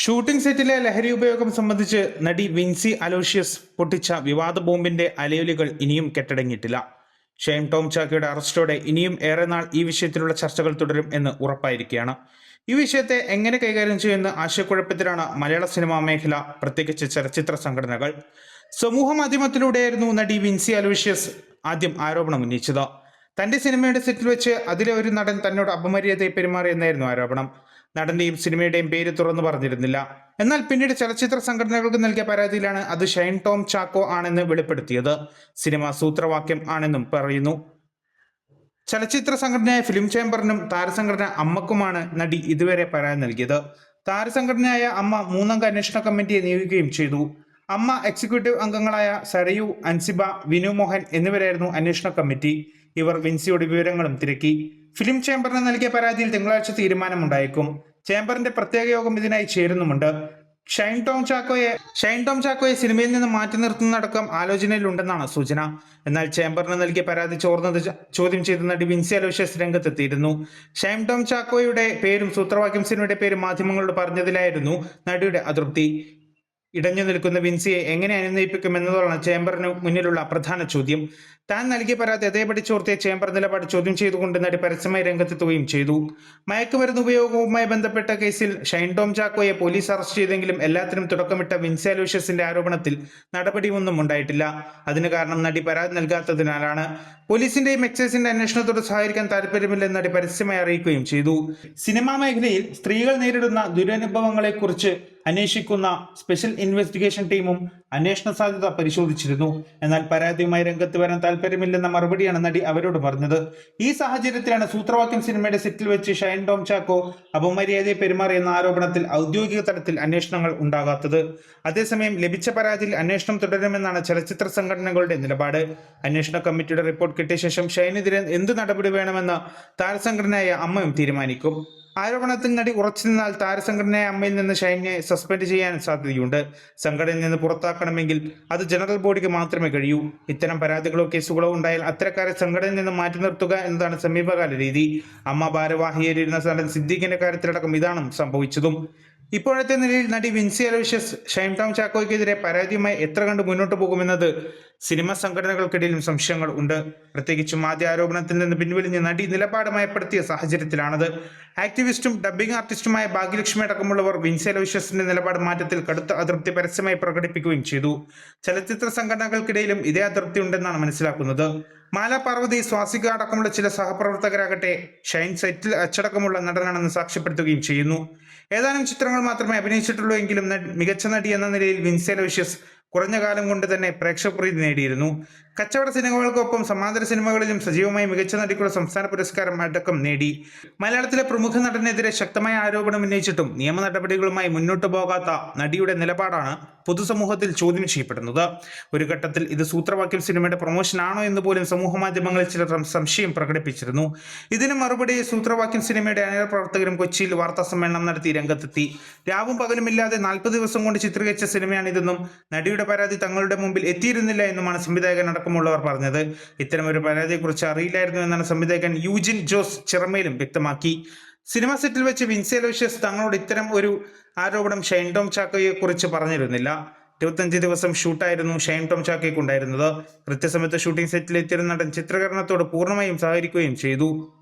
Shooting സെറ്റിലെ ലഹരി ഉപയോഗം സംബന്ധിച്ച് നടി വിൻസി അലോഷ്യസ് പൊട്ടിച്ച വിവാദ ബോംബിന്റെ അലയൊലികൾ ഇനിയും കെട്ടടങ്ങിയിട്ടില്ല. ഷെയ്ൻ ടോം ചാക്കിയുടെ അറസ്റ്റോടെ ഇനിയും ഏറെ നാൾ ഈ വിഷയത്തിലുള്ള ചർച്ചകൾ തുടരും എന്ന് ഉറപ്പായിരിക്കുകയാണ്. ഈ വിഷയത്തെ എങ്ങനെ കൈകാര്യം ചെയ്യുമെന്ന് ആശയക്കുഴപ്പത്തിലാണ് മലയാള സിനിമാ മേഖല പ്രത്യേകിച്ച് ചലച്ചിത്ര സംഘടനകൾ. സമൂഹ മാധ്യമത്തിലൂടെയായിരുന്നു നടി വിൻസി അലോഷ്യസ് ആദ്യം ആരോപണം ഉന്നയിച്ചത്. തന്റെ സിനിമയുടെ സെറ്റിൽ വെച്ച് അതിലെ ഒരു നടൻ തന്നോട് അപമര്യാദയെ പെരുമാറിയെന്നായിരുന്നു ആരോപണം. നടന്റെയും സിനിമയുടെയും പേര് തുറന്നു പറഞ്ഞിരുന്നില്ല. എന്നാൽ പിന്നീട് ചലച്ചിത്ര സംഘടനകൾക്ക് നൽകിയ പരാതിയിലാണ് അത് ഷൈൻ ടോം ചാക്കോ ആണെന്ന് വെളിപ്പെടുത്തിയത്. സിനിമ സൂത്രവാക്യം ആണെന്നും പറയുന്നു. ചലച്ചിത്ര സംഘടനയായ ഫിലിം ചേംബറിനും താരസംഘടന അമ്മക്കുമാണ് നടി ഇതുവരെ പരാതി നൽകിയത്. താരസംഘടനയായ അമ്മ മൂന്നംഗ അന്വേഷണ കമ്മിറ്റിയെ നിയോഗിക്കുകയും ചെയ്തു. അമ്മ എക്സിക്യൂട്ടീവ് അംഗങ്ങളായ സരയു അൻസിബ വിനു മോഹൻ എന്നിവരായിരുന്നു അന്വേഷണ കമ്മിറ്റി. ഇവർ വിൻസിയുടെ വിവരങ്ങളും തിരക്കി. ഫിലിം ചേംബറിന് നൽകിയ പരാതിയിൽ തിങ്കളാഴ്ച തീരുമാനമുണ്ടായേക്കും. ചേംബറിന്റെ പ്രത്യേക യോഗം ഇതിനായി ചേരുന്നുമുണ്ട്. ഷൈൻ ടോം ചാക്കോയെ ഷൈൻ ടോം ചാക്കോയെ സിനിമയിൽ നിന്ന് മാറ്റി നിർത്തുന്നതടക്കം ആലോചനയിലുണ്ടെന്നാണ് സൂചന. എന്നാൽ ചേംബറിന് നൽകിയ പരാതി ചോർന്നത് ചോദ്യം ചെയ്ത നടി വിൻസി അലോഷ്യസ് രംഗത്തെത്തിയിരുന്നു. ഷൈൻ ടോം ചാക്കോയുടെ പേരും സൂത്രവാക്യം സിനിമയുടെ പേരും മാധ്യമങ്ങളോട് പറഞ്ഞതിലായിരുന്നു നടിയുടെ അതൃപ്തി. ഇടഞ്ഞു നിൽക്കുന്ന വിൻസിയെ എങ്ങനെ അനുനയിപ്പിക്കും എന്നതാണ് ചേംബറിന് മുന്നിലുള്ള പ്രധാന ചോദ്യം. താൻ നൽകിയ പരാതി അതേപടി ചോർത്തിയ ചേംബർ നിലപാട് ചോദ്യം ചെയ്തുകൊണ്ട് നടി പരസ്യമായി രംഗത്തെത്തുകയും ചെയ്തു. മയക്കുമരുന്ന് ഉപയോഗവുമായി ബന്ധപ്പെട്ട കേസിൽ ഷൈൻ ടോം ചാക്കോയെ പോലീസ് അറസ്റ്റ് ചെയ്തെങ്കിലും എല്ലാത്തിനും തുടക്കമിട്ട വിൻസി അലൂഷ്യസിന്റെ ആരോപണത്തിൽ നടപടിയൊന്നും ഉണ്ടായിട്ടില്ല. അതിന് കാരണം നടി പരാതി നൽകാത്തതിനാലാണ്. പോലീസിന്റെയും എക്സൈസിന്റെ അന്വേഷണത്തോട് സഹകരിക്കാൻ താല്പര്യമില്ലെന്ന് നടി പരസ്യമായി അറിയിക്കുകയും ചെയ്തു. സിനിമാ മേഖലയിൽ സ്ത്രീകൾ നേരിടുന്ന ദുരനുഭവങ്ങളെക്കുറിച്ച് അന്വേഷിക്കുന്ന സ്പെഷ്യൽ ഇൻവെസ്റ്റിഗേഷൻ ടീമും അന്വേഷണ സാധ്യത പരിശോധിച്ചിരുന്നു. എന്നാൽ പരാതിയുമായി രംഗത്ത് വരാൻ താല്പര്യമില്ലെന്ന മറുപടിയാണ് നടി അവരോട് പറഞ്ഞത്. ഈ സാഹചര്യത്തിലാണ് സൂത്രവാക്യം സിനിമയുടെ സെറ്റിൽ വെച്ച് ഷൈൻ ടോം ചാക്കോ അപമര്യാദയെ പെരുമാറിയെന്ന ആരോപണത്തിൽ ഔദ്യോഗിക തലത്തിൽ അന്വേഷണങ്ങൾ ഉണ്ടാകാത്തത്. അതേസമയം ലഭിച്ച പരാതിയിൽ അന്വേഷണം തുടരുമെന്നാണ് ചലച്ചിത്ര സംഘടനകളുടെ നിലപാട്. അന്വേഷണ കമ്മിറ്റിയുടെ റിപ്പോർട്ട് കിട്ടിയ ശേഷം ഷൈനെതിരെ എന്ത് നടപടി വേണമെന്ന് താരസംഘടനയായ അമ്മയും തീരുമാനിക്കും. ആരോപണത്തിൽ നടി ഉറച്ചു നിന്നാൽ താരസംഘടനയെ അമ്മയിൽ നിന്ന് ഷൈനെ സസ്പെൻഡ് ചെയ്യാൻ സാധ്യതയുണ്ട്. സംഘടനയിൽ നിന്ന് പുറത്താക്കണമെങ്കിൽ അത് ജനറൽ ബോഡിക്ക് മാത്രമേ കഴിയൂ. ഇത്തരം പരാതികളോ കേസുകളോ ഉണ്ടായാൽ അത്തരക്കാരെ സംഘടനയിൽ നിന്ന് മാറ്റി നിർത്തുക എന്നതാണ് സമീപകാല രീതി. അമ്മ ഭാരവാഹിയായിരുന്ന നടൻ സിദ്ദീഖിന്റെ കാര്യത്തിലടക്കം ഇതാണ് സംഭവിച്ചതും. ഇപ്പോഴത്തെ നിലയിൽ നടി വിൻസി അലോഷ്യസ് ഷൈം ടോം ചാക്കോയ്ക്കെതിരെ പരാതിയുമായി എത്ര കണ്ട് മുന്നോട്ട് പോകുമെന്നത് സിനിമാ സംഘടനകൾക്കിടയിലും സംശയങ്ങൾ ഉണ്ട്. പ്രത്യേകിച്ചും ആദ്യ ആരോപണത്തിൽ നിന്ന് പിൻവലിഞ്ഞ് നടി നിലപാട് മയപ്പെടുത്തിയ സാഹചര്യത്തിലാണത്. ആക്ടിവിസ്റ്റും ഡബ്ബിംഗ് ആർട്ടിസ്റ്റുമായ ഭാഗ്യലക്ഷ്മി അടക്കമുള്ളവർ വിൻസി അലോഷ്യസിന്റെ നിലപാട് മാറ്റത്തിൽ കടുത്ത അതൃപ്തി പരസ്യമായി പ്രകടിപ്പിക്കുകയും ചെയ്തു. ചലച്ചിത്ര സംഘടനകൾക്കിടയിലും ഇതേ അതൃപ്തി ഉണ്ടെന്നാണ് മനസ്സിലാക്കുന്നത്. മാല പാർവതി സ്വാസിക അടക്കമുള്ള ചില സഹപ്രവർത്തകരാകട്ടെ ഷൈൻ സെറ്റിൽ അച്ചടക്കമുള്ള നടനാണെന്ന് സാക്ഷ്യപ്പെടുത്തുകയും ചെയ്യുന്നു. ഏതാനും ചിത്രങ്ങൾ മാത്രമേ അഭിനയിച്ചിട്ടുള്ളൂ എങ്കിലും മികച്ച നടി എന്ന നിലയിൽ വിൻസെലോഷ്യസ് കുറഞ്ഞ കാലം കൊണ്ട് തന്നെ പ്രേക്ഷകപ്രീതി നേടിയിരുന്നു. കച്ചവട സിനിമകൾക്കൊപ്പം സമാന്തര സിനിമകളിലും സജീവമായി മികച്ച നടിക്കുള്ള സംസ്ഥാന പുരസ്കാരം അടക്കം നേടി. മലയാളത്തിലെ പ്രമുഖ നടനെതിരെ ശക്തമായ ആരോപണം ഉന്നയിച്ചിട്ടും നിയമ നടപടികളുമായി മുന്നോട്ടു പോകാത്ത നടിയുടെ നിലപാടാണ് പൊതുസമൂഹത്തിൽ ചോദ്യം ചെയ്യപ്പെടുന്നത്. ഒരു ഘട്ടത്തിൽ ഇത് സൂത്രവാക്യം സിനിമയുടെ പ്രൊമോഷൻ ആണോ എന്ന് പോലും സമൂഹ മാധ്യമങ്ങളിൽ ചിലർ സംശയം പ്രകടിപ്പിച്ചിരുന്നു. ഇതിന് മറുപടി സൂത്രവാക്യം സിനിമയുടെ അനേക പ്രവർത്തകരും കൊച്ചിയിൽ വാർത്താ സമ്മേളനം നടത്തി രംഗത്തെത്തി. രാവും പകലുമില്ലാതെ നാൽപ്പത് ദിവസം കൊണ്ട് ചിത്രീകരിച്ച സിനിമയാണിതെന്നും നടിയുടെ പരാതി തങ്ങളുടെ മുമ്പിൽ എത്തിയിരുന്നില്ല എന്നുമാണ് സംവിധായകൻ അടക്കമുള്ളവർ പറഞ്ഞത്. ഇത്തരമൊരു പരാതിയെക്കുറിച്ച് അറിയില്ലായിരുന്നു എന്നാണ് സംവിധായകൻ യൂജിൻ ജോസ് ചിറമേലും വ്യക്തമാക്കി. സിനിമ സെറ്റിൽ വെച്ച് വിൻസേലോഷ്യസ് തങ്ങളോട് ഇത്തരം ഒരു ആരോപണം ഷൈൻ ടോം ചാക്കോയെ കുറിച്ച് പറഞ്ഞിരുന്നില്ല. ഇരുപത്തഞ്ച് ദിവസം ഷൂട്ടായിരുന്നു ഷൈൻ ടോം ചാക്കോയ്ക്കുണ്ടായിരുന്നത്. കൃത്യസമയത്ത് ഷൂട്ടിംഗ് സെറ്റിൽ എത്തിയിരുന്ന നടൻ ചിത്രീകരണത്തോട് പൂർണമായും സഹകരിക്കുകയും ചെയ്തു.